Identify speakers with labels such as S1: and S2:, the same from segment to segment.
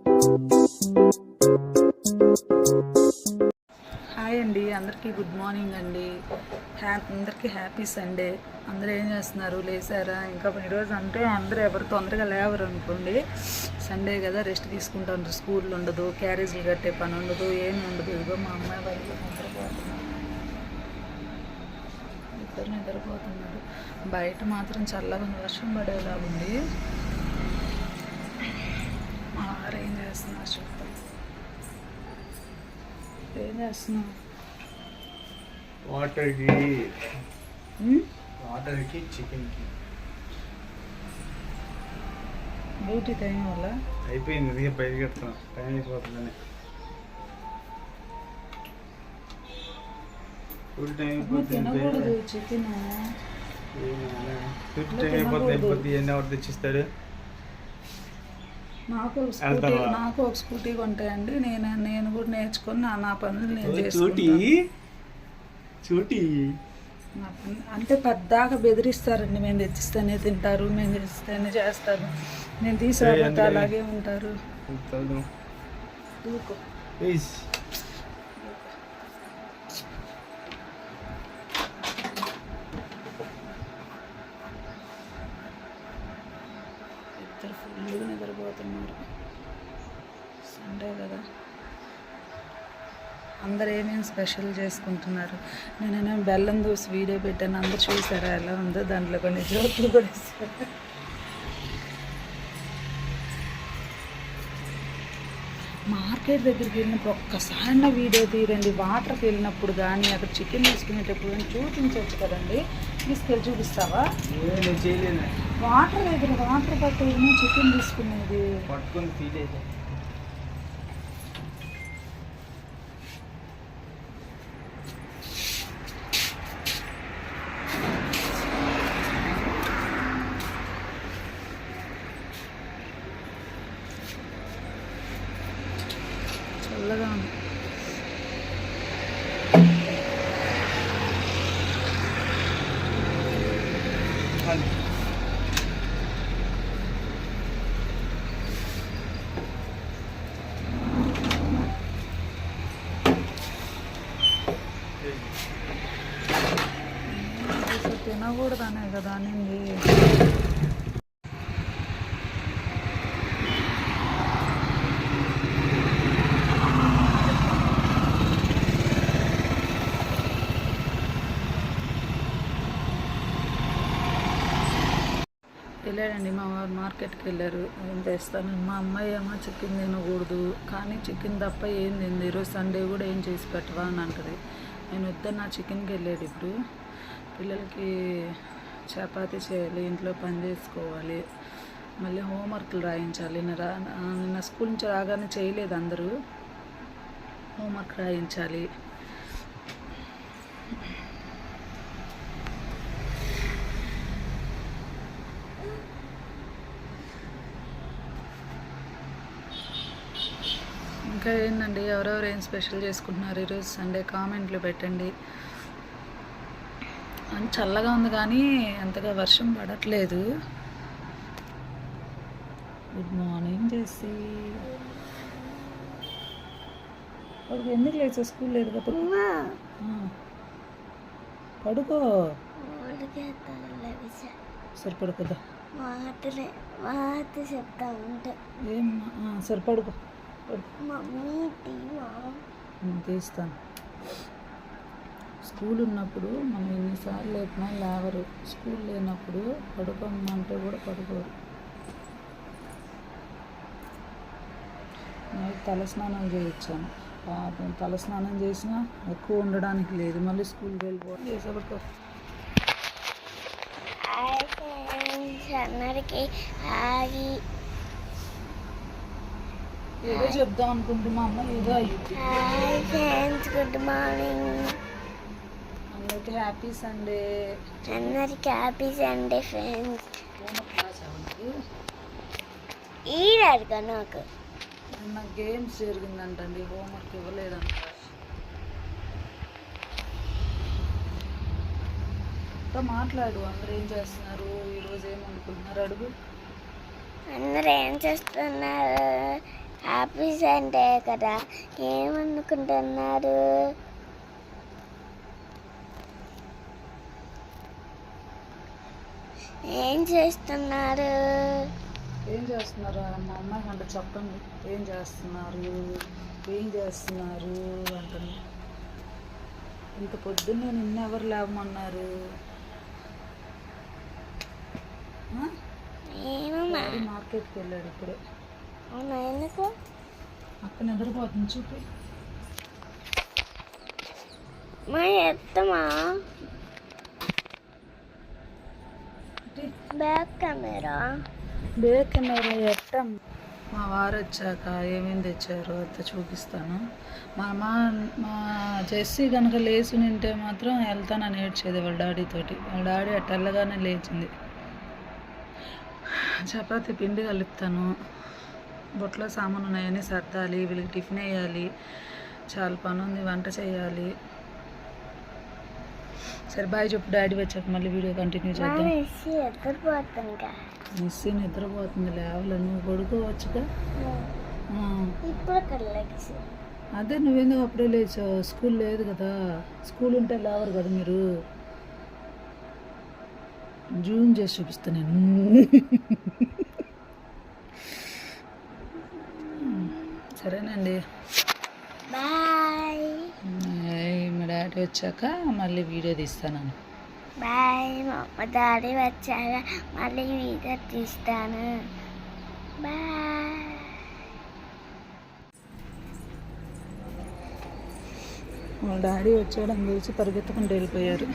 S1: Hi అండి అందరికీ good morning అండి. హ్యా అందరికీ హ్యాపీ సండే. అందరూ ఏం చేస్తున్నారు? లేసారా ఇంకా ఈరోజు అంటే అందరూ ఎవరు తొందరగా లేవరు అనుకోండి. సండే కదా రెస్ట్ తీసుకుంటారు స్కూల్ ఉండదు క్యారేజీలు కట్టే పని ఉండదు ఏమి ఉండదు. ఇదిగో మా అమ్మాయి వాళ్ళు నిద్రపోతున్నారు ఇద్దరు నిద్రపోతున్నారు. బయట మాత్రం చల్లగా వర్షం పడేలా వారు ఏం చేస్తున్నారు చూద్దాం ఏం చేస్తున్నావు
S2: వాటర్కి
S1: ఉమ్?
S2: వాటర్కి చికెన్కి
S1: డ్యూటీ టైం వల్ల
S2: అయిపోయింది ఇదిగే బయలుకెడుతున్నాం టైం అయిపోతుందని ఫుల్ టైం అయిపోతుంది
S1: చికెన్
S2: ఫుల్ టైం అయిపోతుంది అయిపోతుంది ఎన్ని తెచ్చిస్తాడు
S1: నాకు ఒక స్కూటీ? నాకు ఒక స్కూటీ కొంటాయండి. నేను నేను కూడా నేర్చుకొని నా నా పనులు నేను
S2: చూటి
S1: చేసుకుంటాను
S2: చూటి.
S1: నా పని- అంటే పెద్దగా బెదిరిస్తారండి. మేము తెచ్చిస్తేనే తింటారు మేము తెచ్చిస్తేనే చేస్తారు. నేను తీసుకురాకపోతే అలాగే ఉంటారు. ఊరుకో. స్పెషల్ చేసుకుంటున్నారు. నేనేమో బెల్లం దోశ వీడియో పెట్టాను. అందరు చూసారా? ఎలా ఉందో దాంట్లో కొన్ని జోకులు కూడా ఇస్తారు మార్కెట్ దగ్గరికి వెళ్ళినప్పుడు ఒక్కసారి వీడియో తీరండి వాటర్కి వెళ్ళినప్పుడు కానీ అక్కడ చికెన్ తీసుకునేటప్పుడు కానీ చూపించవచ్చు కదండి. తీసుకెళ్ళి చూపిస్తావా? వాటర్ దగ్గర వాటర్ పట్టేది చికెన్ తీసుకునేది
S2: పట్టుకొని ఫీల్ అయితే
S1: చల్లగా ఉంది అసలు తినకూడదనే కదా అని వెళ్ళాడండి మా వారు మార్కెట్కి వెళ్ళారు. ఏం తెస్తాను మా అమ్మాయి ఏమో చికెన్ తినకూడదు కానీ చికెన్ తప్ప ఏం తింది ఈరోజు సండే కూడా ఏం చేసి పెట్టవా అని అంటది. నేను వద్ద నా చికెన్కి వెళ్ళాడు ఇప్పుడు. పిల్లలకి చపాతి చేయాలి ఇంట్లో పని చేసుకోవాలి మళ్ళీ హోంవర్క్లు రాయించాలి. నిన్న నిన్న స్కూల్ నుంచి రాగానే చేయలేదు అందరూ. హోంవర్క్ రాయించాలి. ఇంకా ఏంటండి ఎవరెవరు ఏం స్పెషల్ చేసుకుంటున్నారు ఈరోజు? సండే కామెంట్లు పెట్టండి. చల్లగా ఉంది కానీ అంతగా వర్షం పడట్లేదు. గుడ్ మార్నింగ్ చేసి వాడికి ఎందుకు లేచా స్కూల్ లేదు కదా. పడుకో. సరే పడుకోదా
S3: చెప్తా ఉంటే.
S1: ఏం? సరే పడుకో తీస్తాను. స్కూల్ ఉన్నప్పుడు మనం ఎన్నిసార్లు లేపినా లేవరు. స్కూల్ లేనప్పుడు పడుకోమంటే కూడా పడుకోరు. నేను తలస్నానం చేయించాను. పాపం తలస్నానం చేసినా ఎక్కువ ఉండడానికి లేదు. మళ్ళీ స్కూల్కి వెళ్ళిపోవడం చేసే పడుకో
S3: హాయ్ ఫ్రెండ్స్ అందరికి హాయ్.
S1: ఏదో చెప్దాం అనుకుంటున్నా అమ్మ ఏదో అయ్యింది
S3: హాయ్ ఫ్రెండ్స్ గుడ్ మార్నింగ్
S1: అందరికీ హ్యాపీ సండే.
S3: అందరికి హ్యాపీ సండే ఫ్రెండ్స్. ఈడారుగా నాకు.
S1: నిన్న గేమ్స్ జరిగిందంటండి హోంవర్క్ ఇవ్వలేదంట. తో మాట్లాడు అందరూ ఏం చేస్తున్నారు? ఈరోజు ఏమనుకుంటున్నారు అడుగు.
S3: అందరూ ఏం చేస్తున్నారు? హ్యాపీ సండే కదా ఏమనుకుంటున్నారు ఏం చేస్తున్నారు?
S1: ఏం చేస్తున్నారు? మా అమ్మాయి అంటే చెప్పండి. ఏం చేస్తున్నారు? ఏం చేస్తున్నారు? అంటుంది. ఇంత పొద్దున్నే నిన్న ఎవరు లేవమన్నారు? మార్కెట్కి వెళ్ళాడు ఇప్పుడే.
S3: అవునా? ఎందుకు?
S1: అక్క నిద్రపోతుంది చూపి.
S3: మా ఎత్తమా బ్యాక్ కెమెరా?
S1: బేకన్నారా ఎట్టం. మా వారు వచ్చాక ఏమేమి తెచ్చారో అంత చూపిస్తాను. మా మా మా జెస్సీ కనుక లేచి నింటే మాత్రం వెళ్తానని ఏడ్చేది వాళ్ళ డాడీతోటి వాళ్ళ డాడీ అట్ట వెళ్ళగానే లేచింది. చపాతీ పిండి కలుపుతాను. బొట్లో సామాను ఉన్నాయని సర్దాలి వీళ్ళకి టిఫిన్ వేయాలి చాలా పని ఉంది వంట చేయాలి. సరే బాయ్ చెప్పు డాడీ వచ్చాక మళ్ళీ వీడియో కంటిన్యూ చేద్దాం. మిస్సీ నిద్రపోతుంది లేవలే నువ్వు పడుకోవచ్చుగా.
S3: కళ్ళకి
S1: అదే నువ్వేందుకు అప్పుడే లేచావు స్కూల్ లేదు కదా. స్కూల్ ఉంటే లేవరు కదా మీరు. జూమ్ చేసి చూపిస్తా నేను. సరేనండి.
S3: బాయ్
S1: ఏయ్, మా డాడీ వచ్చాక మళ్ళీ వీడియో తీస్తాను.
S3: బాయ్ మా డాడీ వచ్చాక మళ్ళీ వీడియో తీస్తాను. బాయ్.
S1: మా డాడీ వచ్చాడని తెలిసి పరిగెత్తుకుంటూ వెళ్ళిపోయారు.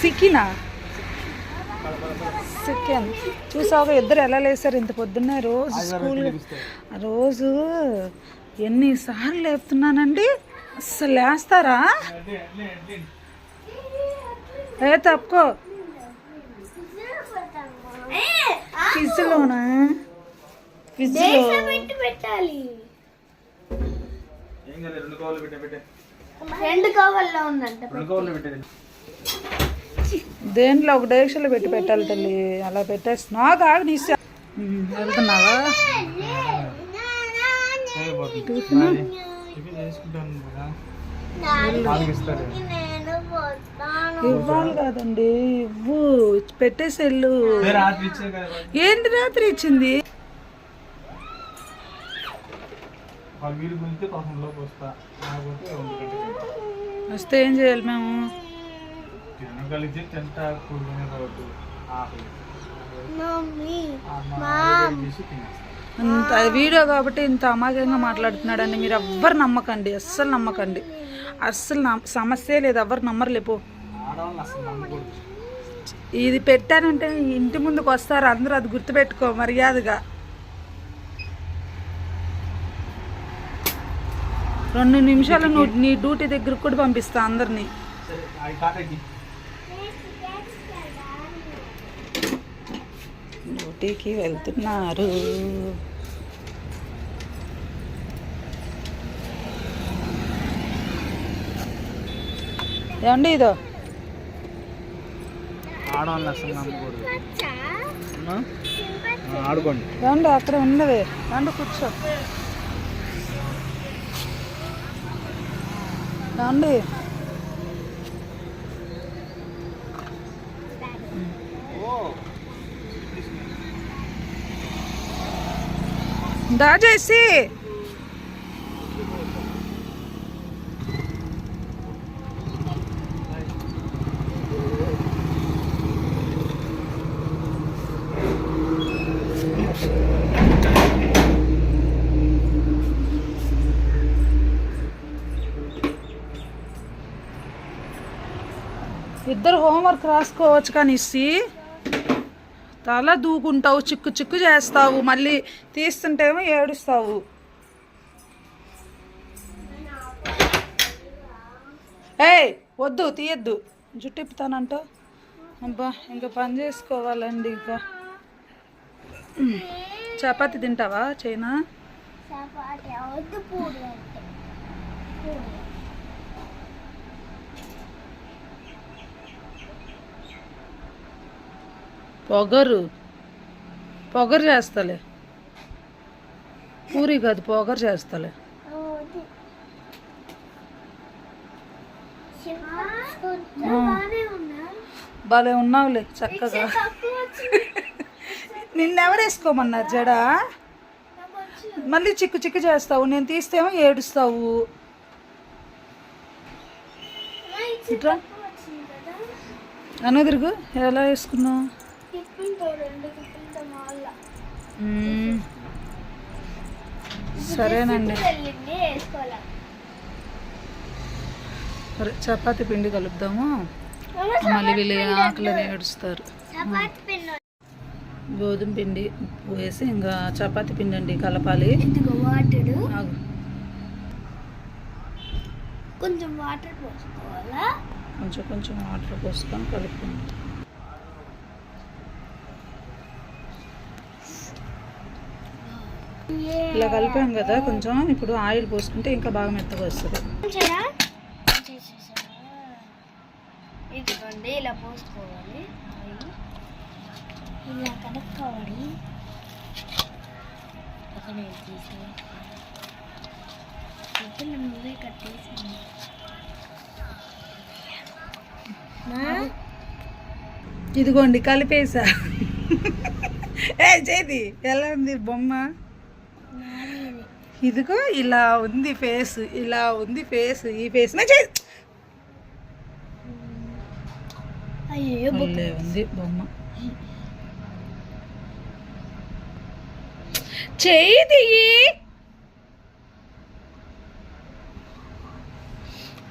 S1: సిక్కినా? సిక్కిన్ చూసావుగా ఇద్దరు ఎలా లేసారు? ఇంత పొద్దున్నే రోజు స్కూల్ రోజు ఎన్నిసార్లు లేపుతున్నానండి? అస్సలు లేస్తారా? ఏ తప్పుకో. ఫిజ్లోనా ఫిజ్లో
S3: పెట్టాలి.
S2: ఏం కాలేదు రెండు కవర్లో
S3: ఉందంట
S2: రెండు కవర్లు పెట్టేది.
S1: దేంట్లో ఒక డేక్షలో పెట్టి పెట్టాలి తల్లి. అలా పెట్టేస్తున్నా కాదు నీ వెళ్తున్నావా?
S2: కదా.
S3: నేను పోతాను.
S1: ఇవ్వాలి కదండి. ఇవ్వు. పెట్టేసి
S2: కదా
S1: ఏంటి రాత్రి ఇచ్చింది?
S2: వస్తే
S1: ఏం చేయాలి మేము?
S2: తినగలిగితే తింటా కూడుకునే రోజు
S1: ఇంత వీడియో కాబట్టి ఇంత అమాయకంగా మాట్లాడుతున్నాడని మీరు ఎవ్వరు నమ్మకండి అస్సలు నమ్మకండి. అస్సలు సమస్య లేదు ఎవ్వరు
S2: నమ్మరులేపో
S1: ఇది పెట్టానంటే ఇంటి ముందుకు వస్తారు అందరూ అది గుర్తుపెట్టుకో మర్యాదగా. రెండు నిమిషాలు నువ్వు నీ డ్యూటీ దగ్గరకు కూడా పంపిస్తా అందరినీ. డ్యూటీకి వెళ్తున్నారు. ఏమండి ఇదో?
S2: ఆడుకోండి.
S1: ఏమండి అక్కడ ఉన్నవే రండి కూర్చో. ఏమండి దాచేసి ఇద్దరు హోంవర్క్ రాసుకోవచ్చు కానీ ఇస్సి తల దూకుంటావు చిక్కు చిక్కు చేస్తావు మళ్ళీ తీస్తుంటేమో ఏడుస్తావు. ఏయ్ వద్దు తీయద్దు. జుట్టు ఇప్పుతానంట. అబ్బా ఇంకా పని చేసుకోవాలండి ఇంకా. చపాతి తింటావా చైనా
S3: చపాతి అవద్దు పూరి అంటే పూరి
S1: పొగరు. పొగరు చేస్తాలే. పూరి కాదు పొగరు చేస్తాలే. భలే ఉన్నావులే చక్కగా.
S4: తక్కువ వచ్చింది.
S1: నిన్నెవరు వేసుకోమన్నారు జడా. మళ్ళీ చిక్కు చిక్కు చేస్తావు నేను తీస్తేమో ఏడుస్తావు. అనుదిరుగు ఎలా వేసుకున్నావు
S4: తిప్పింతో రెండు తిప్పింతో మాల
S1: మ్మ్. సరేనండి. చపాతి పిండి కలుపుదాము. మళ్ళీ వీళ్ళు ఆకలిని ఏడుస్తారు. గోధుమ పిండి వేసి ఇంకా చపాతి పిండి అండి కలపాలి.
S4: కొంచెం వాటర్ పోసుకోవాలా?
S1: కొంచెం కొంచెం వాటర్ పోసుకొని కలుపుకుంటాం ఇలా కలిపాం కదా కొంచెం ఇప్పుడు ఆయిల్ పోసుకుంటే ఇంకా బాగా మెత్తగా వస్తుంది?
S4: ఇదిగోండి ఇలా పోసుకోవాలి. ఆయిల్. ఇలా కనుక్కోవాలి పక్కన తీసి మొత్తం నువ్వే కట్టేసాను
S1: ఇదిగోండి కలిపేసా. ఏ చేది ఎలా ఉంది బొమ్మ? ఇదిగో ఇలా ఉంది ఫేస్ ఇలా ఉంది ఫేస్ ఈ ఫేస్. ఉంది బొమ్మ. చేయి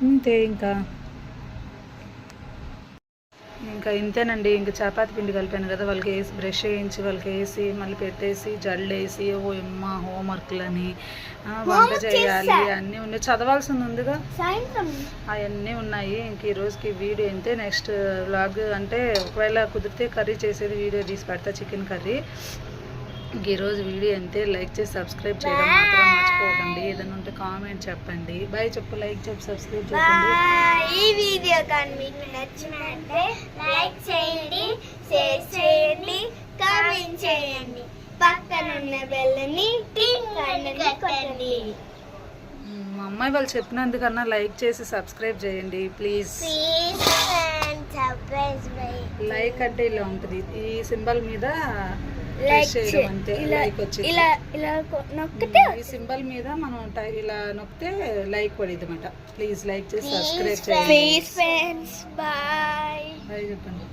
S1: ఇంతే ఇంకా. ఇంకా ఇంతేనండి. ఇంకా చపాతి పిండి కలిపాను కదా వాళ్ళకి వేసి బ్రష్ వేయించి వాళ్ళకి వేసి మళ్ళీ పెట్టేసి జల్లు వేసి ఓ అమ్మ హోంవర్క్లని వంట చేయాలి అన్నీ ఉన్నాయి. చదవాల్సింది ఉందిగా. అవన్నీ ఉన్నాయి. ఇంక ఈ రోజుకి వీడియో అంతే నెక్స్ట్ వ్లాగ్ అంటే ఒకవేళ కుదిరితే కర్రీ చేసేది వీడియో తీసి పెడతా చికెన్ కర్రీ. ఈరోజు వీడియో అంతే. లైక్ చేసి సబ్స్క్రైబ్ చేయడం మాత్రం మర్చిపోకండి. ఏదైనా ఉంటే కామెంట్ చెప్పండి. బాయ్ చెప్పు లైక్ చెప్పి సబ్స్క్రైబ్ చెప్పండి.
S4: ఈ వీడియో కానీ మీకు నచ్చినట్టే లైక్ చేయండి షేర్ చేయండి కామెంట్ చేయండి. పక్కన ఉన్న బెల్లని కొట్టండి.
S1: మ్, అమ్మాయి వాళ్ళు చెప్పినందుకన్నా లైక్ చేసి సబ్స్క్రైబ్ చేయండి ప్లీజ్ లైక్ అంటే ఇలా ఉంటుంది. ఈ సింబల్ మీద
S4: ఇలా ఇలా నొక్కితే
S1: ఈ సింబల్ మీద మనం ఇలా నొక్కితే లైక్ పడిద్ది అనమాట ప్లీజ్ లైక్ చేసి సబ్స్క్రైబ్ చేయండి. బాయ్ చెప్పండి.